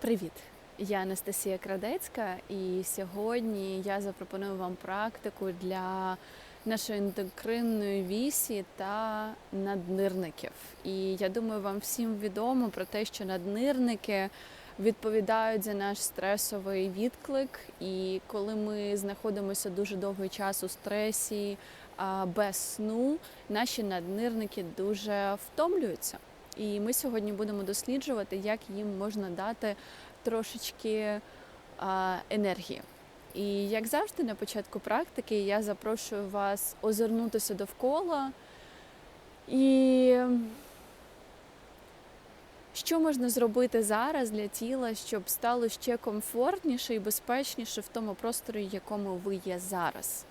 Привіт! Я Анастасія Крадецька, і сьогодні я запропоную вам практику для нашої ендокринної вісі та наднирників. І я думаю, вам всім відомо про те, що наднирники відповідають за наш стресовий відклик. І коли ми знаходимося дуже довгий час у стресі без сну, наші наднирники дуже втомлюються. І ми сьогодні будемо досліджувати, як їм можна дати трошечки енергії. І як завжди, на початку практики я запрошую вас озирнутися довкола і що можна зробити зараз для тіла, щоб стало ще комфортніше і безпечніше в тому просторі, в якому ви є зараз.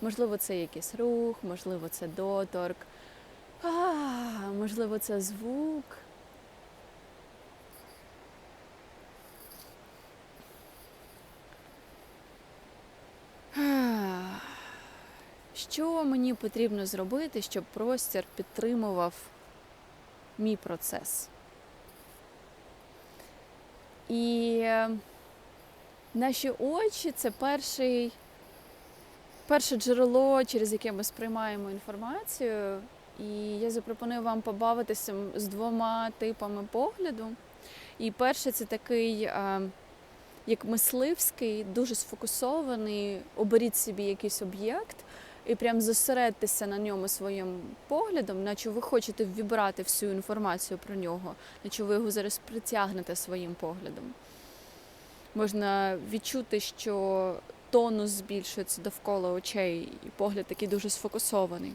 Можливо, це якийсь рух, можливо, це доторк, а, можливо, це звук. Що мені потрібно зробити, щоб простір підтримував мій процес? І наші очі це перший, перше джерело, через яке ми сприймаємо інформацію. І я запропоную вам побавитися з двома типами погляду. І перше це такий, як мисливський, дуже сфокусований. Оберіть собі якийсь об'єкт і прям зосередьтеся на ньому своїм поглядом, наче ви хочете вібрати всю інформацію про нього, наче ви його зараз притягнете своїм поглядом. Можна відчути, що тонус збільшується довкола очей, і погляд такий дуже сфокусований.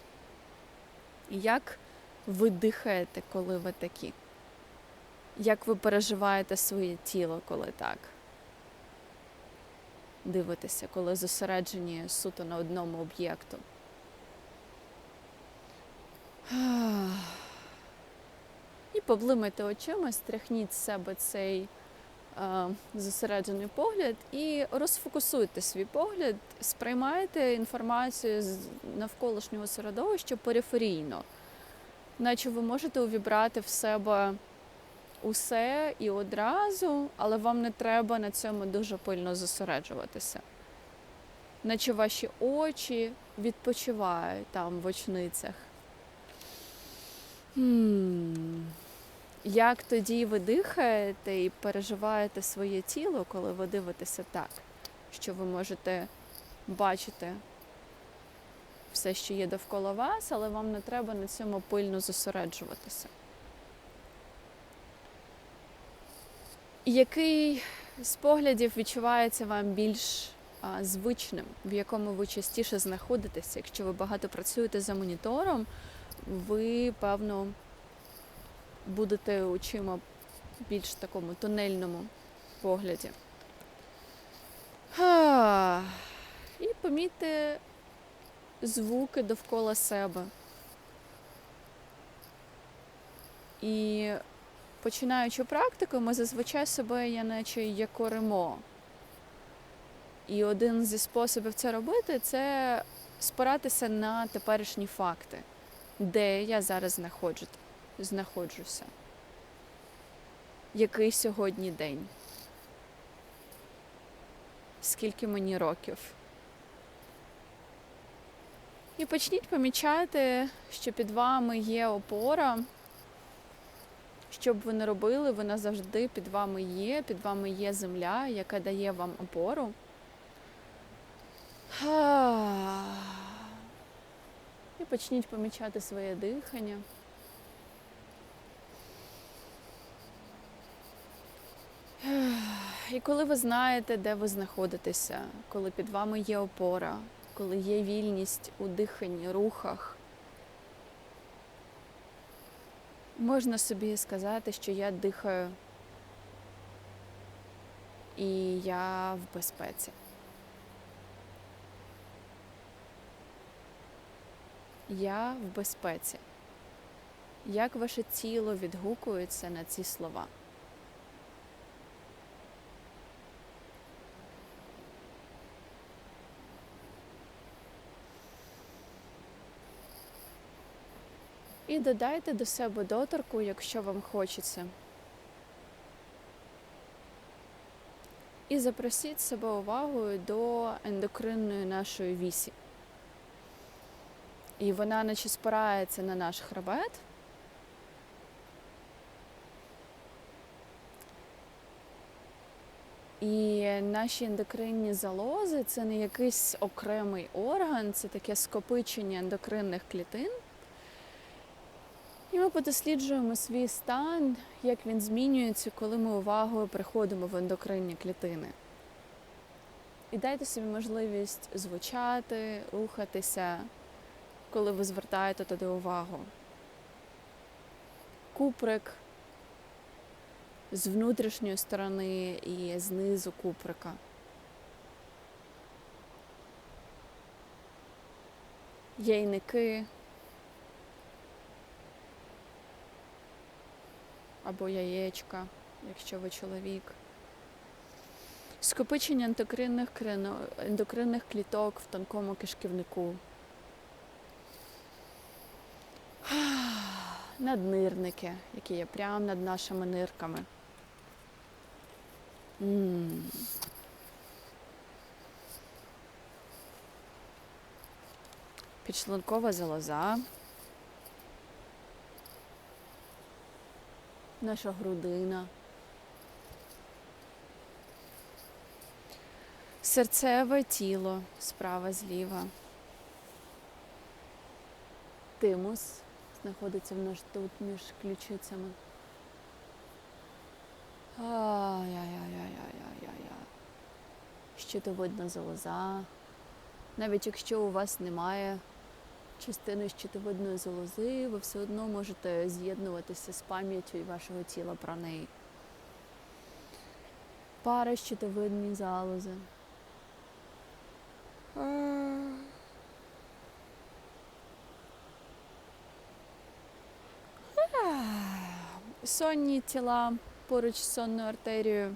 Як ви дихаєте, коли ви такі? Як ви переживаєте своє тіло, коли так? Дивитеся, коли зосереджені суто на одному об'єкту. І поблимайте очима, стряхніть з себе цей зосереджений погляд і розфокусуйте свій погляд, сприймайте інформацію з навколишнього середовища периферійно, наче ви можете увібрати в себе усе і одразу, але вам не треба на цьому дуже пильно зосереджуватися. Наче ваші очі відпочивають там в очницях. Хм. Як тоді ви дихаєте і переживаєте своє тіло, коли ви дивитеся так, що ви можете бачити все, що є довкола вас, але вам не треба на цьому пильно зосереджуватися. Який з поглядів відчувається вам більш а, звичним, в якому ви частіше знаходитеся? Якщо ви багато працюєте за монітором, ви, певно, будете очима більш такому тунельному погляді. І помітьте звуки довкола себе. І починаючи практику, ми зазвичай себе є наче якоримо. І один зі способів це робити це спиратися на теперішні факти, де я зараз знаходжу, знаходжуся. Який сьогодні день? Скільки мені років? І почніть помічати, що під вами є опора. Що б ви не робили, вона завжди під вами є, під вами є земля, яка дає вам опору. І почніть помічати своє дихання. І коли ви знаєте, де ви знаходитеся, коли під вами є опора, коли є вільність у диханні, рухах, можна собі сказати, що я дихаю і я в безпеці. Я в безпеці. Як ваше тіло відгукується на ці слова? І додайте до себе доторку, якщо вам хочеться. І запросіть себе увагою до ендокринної нашої вісі. І вона наче спирається на наш хребет. І наші ендокринні залози це не якийсь окремий орган, це таке скопичення ендокринних клітин. І ми подосліджуємо свій стан, як він змінюється, коли ми увагою приходимо в ендокринні клітини. І дайте собі можливість звучати, рухатися, коли ви звертаєте туди увагу. Куприк з внутрішньої сторони і знизу куприка. Яйники або яєчка, якщо ви чоловік. Скопичення ендокринних, ендокринних кліток в тонкому кишківнику. Наднирники, які є прямо над нашими нирками. М. Підшлункова залоза. Наша грудина. Серцеве тіло справа зліва. Тимус знаходиться в нас тут між ключицями. Ай-яй-яй-яй-яй-яй-яй. Щитовидна залоза. Навіть якщо у вас немає частини щитовидної залози, ви все одно можете з'єднуватися з пам'яттю вашого тіла про неї. Пара щитовидні залози. Сонні тіла поруч з сонною артерією.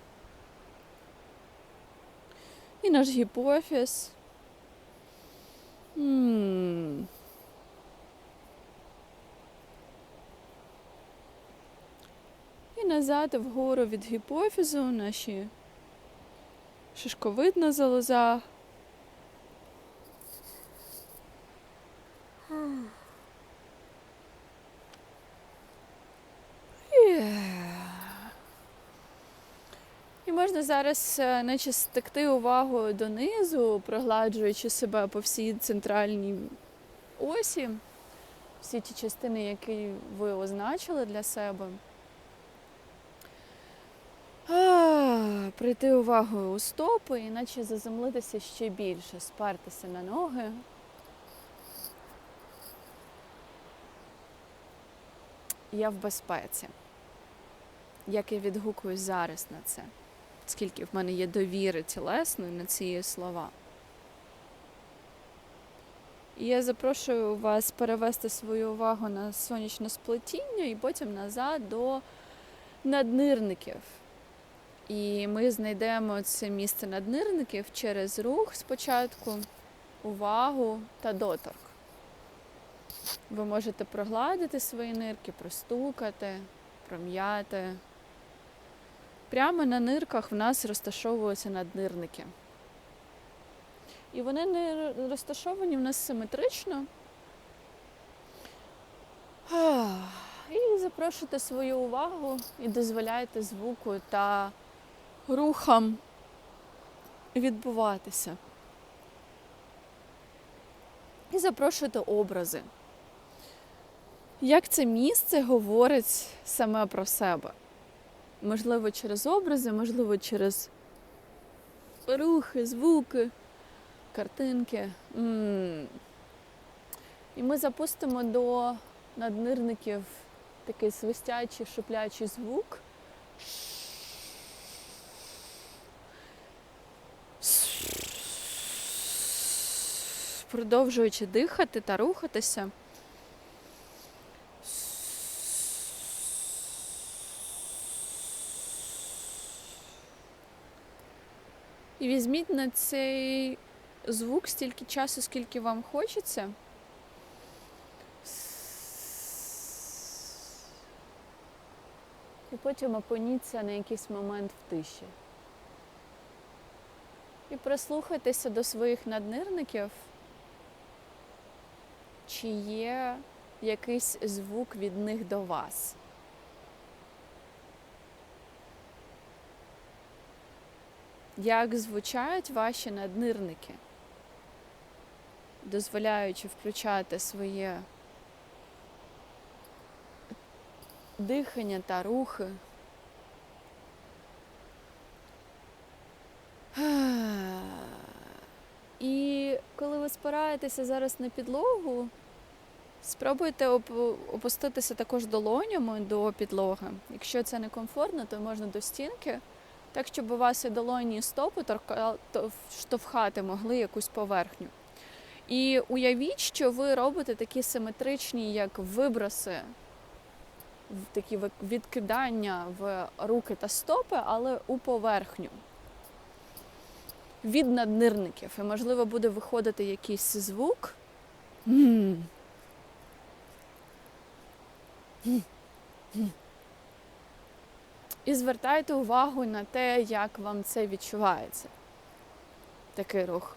І наш гіпофіз. М. назад вгору від гіпофізу наші шишковидна залоза. І можна зараз е, наче стекти увагу донизу, прогладжуючи себе по всій центральній осі, всі ті частини, які ви означили для себе. А, Прийти увагою у стопи, іначе заземлитися ще більше, спертися на ноги. Я в безпеці. Як я відгукуюсь зараз на це? Скільки в мене є довіри тілесної на ці слова. І я запрошую вас перевести свою увагу на сонячне сплетіння і потім назад до наднирників. І ми знайдемо це місце наднирників через рух спочатку, увагу та доторк. Ви можете прогладити свої нирки, простукати, пром'яти. Прямо на нирках в нас розташовуються наднирники. І вони не розташовані в нас симетрично. І запрошуйте свою увагу і дозволяйте звуку та рухам відбуватися. І запрошуйте образи. Як це місце говорить саме про себе? Можливо, через образи, можливо, через рухи, звуки, картинки. М. І ми запустимо до наднирників такий свистячий, шуплячий звук. Продовжуючи дихати та рухатися. І візьміть на цей звук стільки часу, скільки вам хочеться. І потім опиніться на якийсь момент в тиші. І прислухайтеся до своїх наднирників, чи є якийсь звук від них до вас. Як звучають ваші наднирники, дозволяючи включати своє дихання та рухи. І спираєтеся зараз на підлогу, спробуйте опуститися також долонями до підлоги. Якщо це не комфортно, то можна до стінки, так щоб у вас і долоні і стопи штовхати могли якусь поверхню. І уявіть, що ви робите такі симетричні, як виброси, такі відкидання в руки та стопи, але у поверхню від наднирників. І, можливо, буде виходити якийсь звук. І звертайте увагу на те, як вам це відчувається. Такий рух.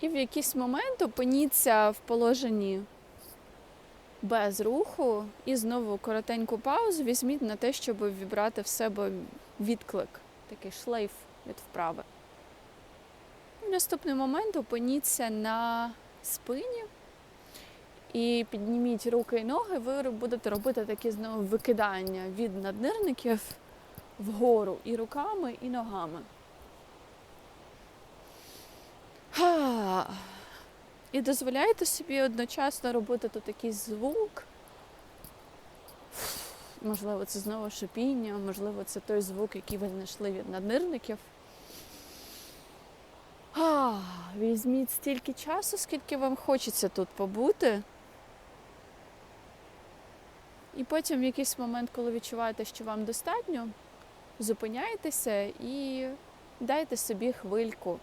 І в якийсь момент опиніться в положенні без руху і знову коротеньку паузу візьміть на те, щоб вібрати в себе відклик, такий шлейф від вправи. В наступний момент опиніться на спині і підніміть руки і ноги, ви будете робити такі знову викидання від наднирників вгору і руками, і ногами. І дозволяєте собі одночасно робити тут якийсь звук. Можливо, це знову шипіння, можливо, це той звук, який ви знайшли від наднирників. А, візьміть стільки часу, скільки вам хочеться тут побути. І потім в якийсь момент, коли відчуваєте, що вам достатньо, зупиняйтеся і дайте собі хвильку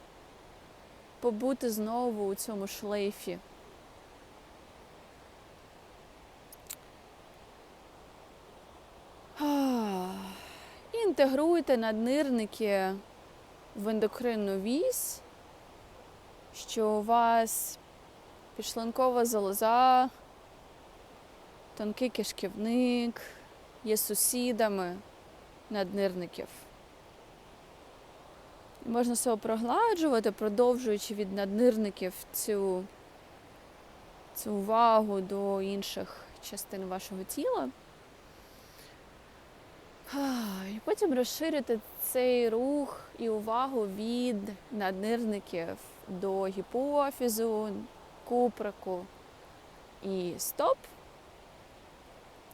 побути знову у цьому шлейфі. Інтегруйте наднирники в ендокринну вісь, що у вас підшлункова залоза, тонкий кишківник є сусідами наднирників. Можна себе прогладжувати, продовжуючи від наднирників цю, цю увагу до інших частин вашого тіла. І потім розширити цей рух і увагу від наднирників до гіпофізу, куприку і стоп.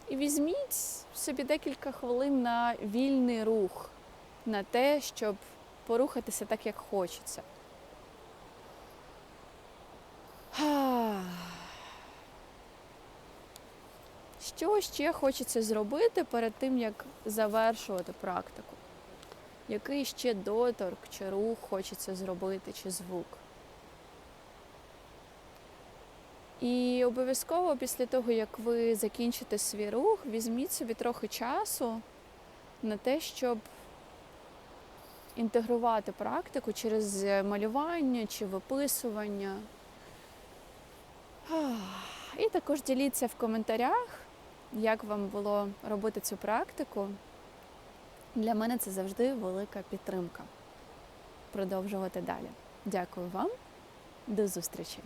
І візьміть собі декілька хвилин на вільний рух, на те, щоб порухатися так, як хочеться. Що ще хочеться зробити перед тим, як завершувати практику? Який ще доторк чи рух хочеться зробити, чи звук? І обов'язково після того, як ви закінчите свій рух, візьміть собі трохи часу на те, щоб інтегрувати практику через малювання чи виписування. І також діліться в коментарях, як вам було робити цю практику. Для мене це завжди велика підтримка. Продовжувати далі. Дякую вам, до зустрічі!